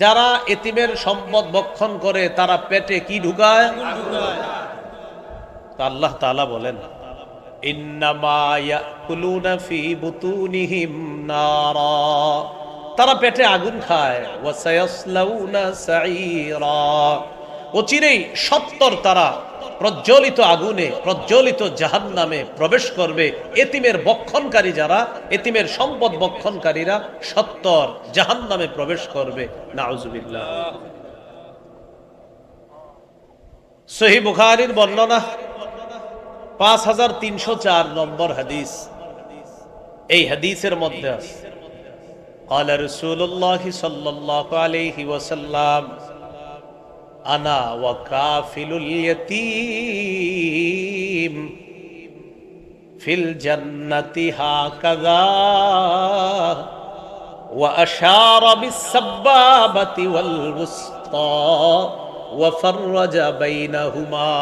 যারা এতিমের সম্পদ ভক্ষণ করে, তারা পেটে কি ঢুকায়? আল্লাহ তালা বলেন তারা পেটে আগুন খায় অচিরেই সত্তর তারা প্রজ্বলিত আগুনে প্রজ্বলিত জাহান্নামে প্রবেশ করবে এতিমের বক্ষণকারী যারা এতিমের সম্পদ বক্ষণকারীরা সত্তর জাহান্নামে প্রবেশ করবে নাউজুবিল্লাহ সহি বুখারীর বর্ণনা পাঁচ হাজার তিনশো চার নম্বর হাদিস এই হাদিসের মধ্যে আছে قال رسول الله صلى الله عليه وسلم আনা ওয়া কাফিলুল ইয়াতীম। ফিল জান্নাতি হাকাযা। ওয়া আশারা বিস সাব্বাবাতি ওয়াল বুসতা ওয়া ফাররাজা বাইনাহুমা।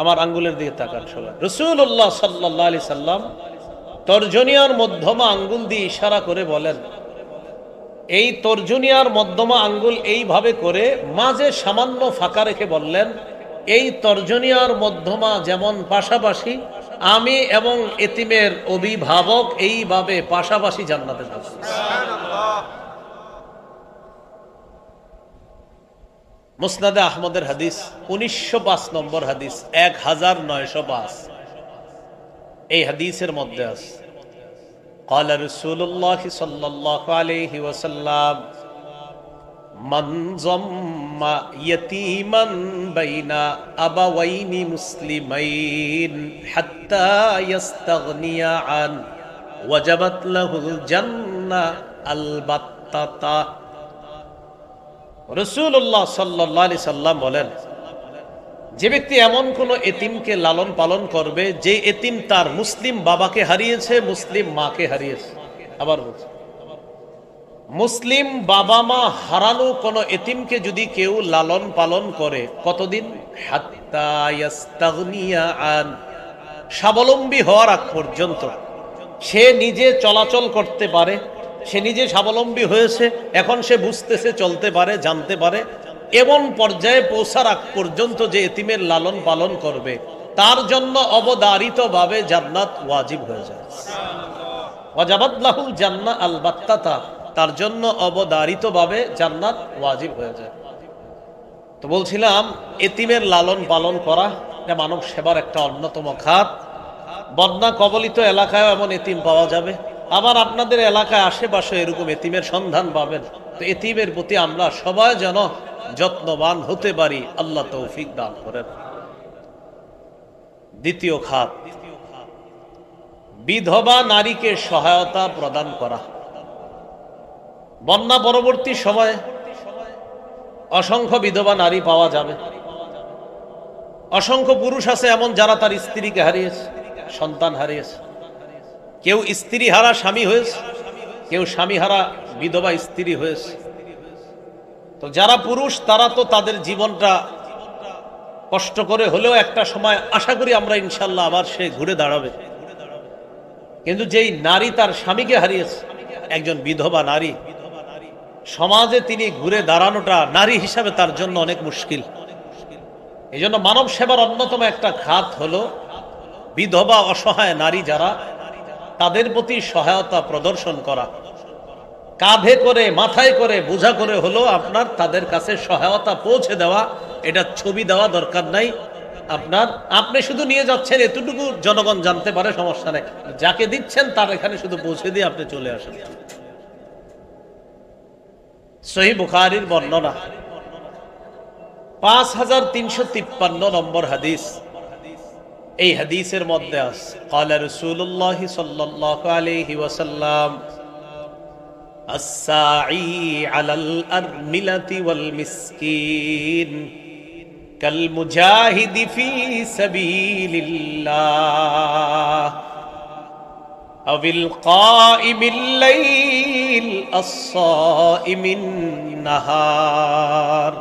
আমার আঙ্গুলের দিকে তাকান সবাই। রসুল্লাহ সাল্লাহ আলি সাল্লাম তর্জনীয়র মধ্যমা আঙ্গুল দিয়ে ইশারা করে বলেন এই তর্জনিয়ার মধ্যমা আঙ্গুল এইভাবে করে মাঝে সামান্য ফাঁকা রেখে বললেন, এই তর্জনিয়ার মধ্যমা যেমন পাশাপাশি, আমি এবং এতিমের অভিভাবক এইভাবে পাশাপাশি জান্নাতে থাকব মুসনাদে আহমদের হাদিস, উনিশশো পাঁচ নম্বর হাদিস, এক হাজার নয়শো পাঁচ। এই হাদিসের মধ্যে আছে قال رسول الله صلى الله عليه وسلم من ضم يتيما بين أبوين مسلمين حتى يستغني عن وجبت له الجنة البتة রসুল্লাহ সাল্লি সাল্লাম বলেন যে ব্যক্তি এমন কোন এতিমকে লালন পালন করবে, যে এতিম তার মুসলিম বাবাকে হারিয়েছে, মুসলিম মাকে হারিয়েছে। আবার বলছি, মুসলিম বাবা মা হারানো কোন এতিমকে যদি কেউ লালন পালন করে, কতদিন? স্বাবলম্বী হওয়ার আগ পর্যন্ত। সে নিজে চলাচল করতে পারে, সে নিজে স্বাবলম্বী হয়েছে, এখন সে বুঝতেছে, চলতে পারে, জানতে পারে এমন পর্যায়ে পৌঁছার আগ পর্যন্ত যে এতিমের লালন পালন করবে, তার জন্য অবদারিত ভাবে জান্নাত ওয়াজিব হয়ে যায়। জান্না আল বাত্তাতা তার জন্য অবদারিত ভাবে জান্নাত ওয়াজিব হয়ে যায়। তো বলছিলাম, এতিমের লালন পালন করা এটা মানব সেবার একটা অন্যতম খাত। বন্যা কবলিত এলাকায় এমন এতিম পাওয়া যাবে। আবার আপনাদের এলাকায় আশেপাশে এরকম এতিমের সন্ধান পাবেন। তো এতিমের প্রতি আমরা সবাই যেন যত্নবান হতে পারি, আল্লাহ তৌফিক দান করেন। দ্বিতীয় খাত, বিধবা নারীকে সহায়তা প্রদান করা। বন্যা পরবর্তী সময়ে অসংখ্য বিধবা নারী পাওয়া যাবে। অসংখ্য পুরুষ আছে এমন যারা তার স্ত্রীকে হারিয়েছে, সন্তান হারিয়েছে। কেউ স্ত্রী হারা স্বামী হয়েছে, কেউ স্বামী হারা বিধবা স্ত্রী হয়েছে। তো যারা পুরুষ, তারা তো তাদের জীবনটা কষ্ট করে হলেও একটা সময় আশা করি আমরা ইনশাল্লাহ আবার সে ঘুরে দাঁড়াবে। কিন্তু যেই নারী তার স্বামীকে হারিয়েছে, একজন বিধবা নারী, সমাজে তিনি ঘুরে দাঁড়ানোটা নারী হিসাবে তার জন্য অনেক মুশকিল। এই জন্য মানব সেবার অন্যতম একটা খাত হলো বিধবা অসহায় নারী যারা, তাদের প্রতি সহায়তা প্রদর্শন করা। কাঁধে করে, মাথায় করে, বোঝা করে হলো আপনার তাদের কাছে সহায়তা পৌঁছে দেওয়া। এটা ছবি দেওয়া দরকার নাই। আপনার, আপনি শুধু নিয়ে যাচ্ছেন, এতটুকু জনগণ জানতে পারে, সমস্যা নেই। যাকে দিচ্ছেন, তার এখানে শুধু পৌঁছে দিয়ে আপনি চলে আসেন। সহি বুখারির বর্ণনা। পাঁচ হাজার তিনশো তিপ্পান্ন নম্বর হাদিস। এই হাদিসের মধ্যে আস কালা রসুল্লাহ সাল্লাহ আলহি ওয়াসাল্লাম الساعي على الأرملة والمسكين كالمجاهد في سبيل الله أو القائم الليل الصائم النهار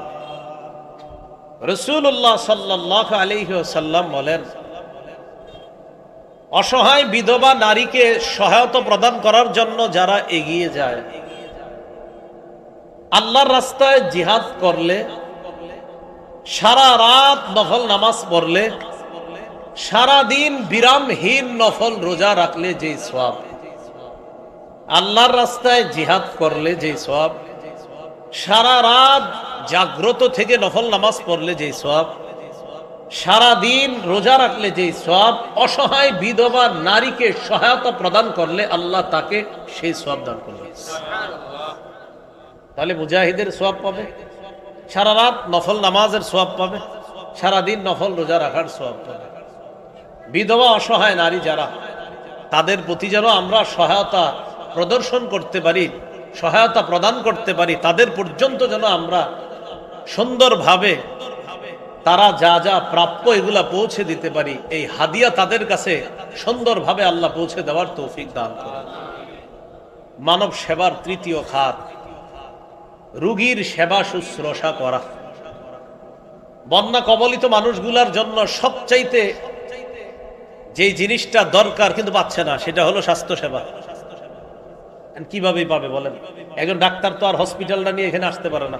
رسول الله صلى الله عليه وسلم বলেন অসহায় বিধবা নারীকে সহায়তা প্রদান করার জন্য যারা এগিয়ে যায়। আল্লাহর রাস্তায় জিহাদ করলে, সারা রাত নফল নামাজ পড়লে সারা দিন বিরামহীন নফল রোজা রাখলে যে সব আল্লাহর রাস্তায় জিহাদ করলে যে সব সারা রাত জাগ্রত থেকে নফল নামাজ পড়লে যে সব সারা দিন রোজা রাখলে যে সব অসহায় বিধবা নারীকে সহায়তা প্রদান করলে আল্লাহ তাকে সেই সব দান করবে। তাহলে মুজাহিদের সোয়াব পাবে, সারা রাত নফল নামাজের সোয়াব পাবে সারা দিন নফল রোজা রাখার সোয়াব পাবে। বিধবা, অসহায় নারী যারা, তাদের প্রতি যেন আমরা সহায়তা প্রদর্শন করতে পারি, সহায়তা প্রদান করতে পারি, তাদের পর্যন্ত যেন আমরা সুন্দরভাবে তারা যা যা প্রাপ্য এগুলা পৌঁছে দিতে পারি, এই হাদিয়া তাদের কাছে সুন্দরভাবে আল্লাহ পৌঁছে দেওয়ার তৌফিক দান করে মানব সেবার তৃতীয় খাত, রুগীর সেবা শুশ্রূষা করা। বন্যা কবলিত মানুষগুলার জন্য সবচাইতে যে জিনিসটা দরকার কিন্তু পাচ্ছে না, সেটা হলো স্বাস্থ্য সেবা। কীভাবে পাবে বলেন? একজন ডাক্তার তো আর হসপিটালটা নিয়ে এখানে আসতে পারে না।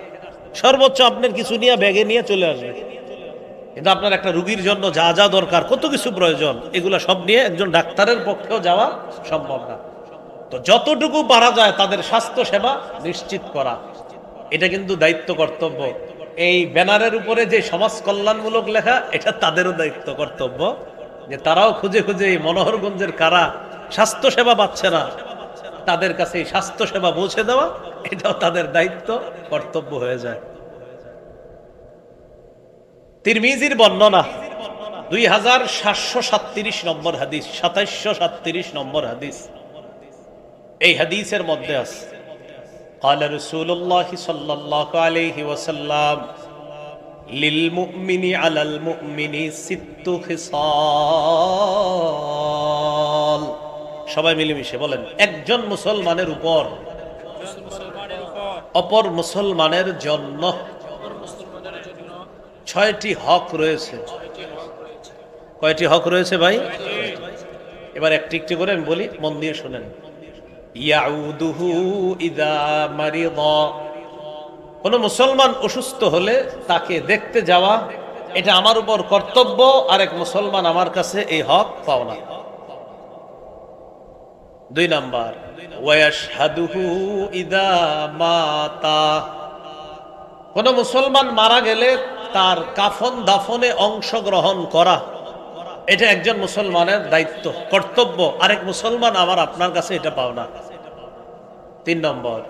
সর্বোচ্চ আপনার কিছু নিয়ে ব্যাগে নিয়ে চলে আসবে। কিন্তু আপনার একটা রুগীর জন্য যা যা দরকার, কত কিছু প্রয়োজন, এগুলো সব নিয়ে একজন ডাক্তারের পক্ষেও যাওয়া সম্ভব না। তো যতটুকু পারা যায় তাদের স্বাস্থ্য সেবা নিশ্চিত করা। এটা কিন্তু দায়িত্ব কর্তব্য। এই ব্যানারের উপরে যে সমাজ কল্যাণমূলক লেখা, এটা তাদেরও দায়িত্ব কর্তব্য। যে তারাও খুঁজে খুঁজে এই মনোহরগঞ্জের কারা স্বাস্থ্য সেবা পাচ্ছে না, তাদের কাছে এই স্বাস্থ্য সেবা পৌঁছে দেওয়া, এটাও তাদের দায়িত্ব, কর্তব্য হয়ে যায়। তিরমিজির বর্ণনা দুই হাজার সাতশো সাতত্রিশ নম্বর হাদিস সাতাইশশো সাতত্রিশ নম্বর হাদিস এই হাদিসের মধ্যে আছে قال رسول الله صلى الله عليه وسلم للمؤمن على المؤمن ست خصال সবাই মিলেমিশে বলেন একজন মুসলমানের উপর অপর মুসলমানের জন্য ছয়টি হক রয়েছে। কয়টি হক রয়েছে ভাই? এবার একটি একটি করে আমি বলি, মন দিয়ে শোনেন। মারিদ। কোন মুসলমান অসুস্থ হলে তাকে দেখতে যাওয়া, এটা আমার উপর কর্তব্য আর এক মুসলমান আমার কাছে এই হক পাওনা। দুই নাম্বার কোন মুসলমান মারা গেলে তার কাফন দাফনে অংশগ্রহণ করা। এটা একজন মুসলমানের দায়িত্ব, কর্তব্য। আরেক মুসলমান আমার আপনার কাছে এটা পাওনা। তিন নম্বর।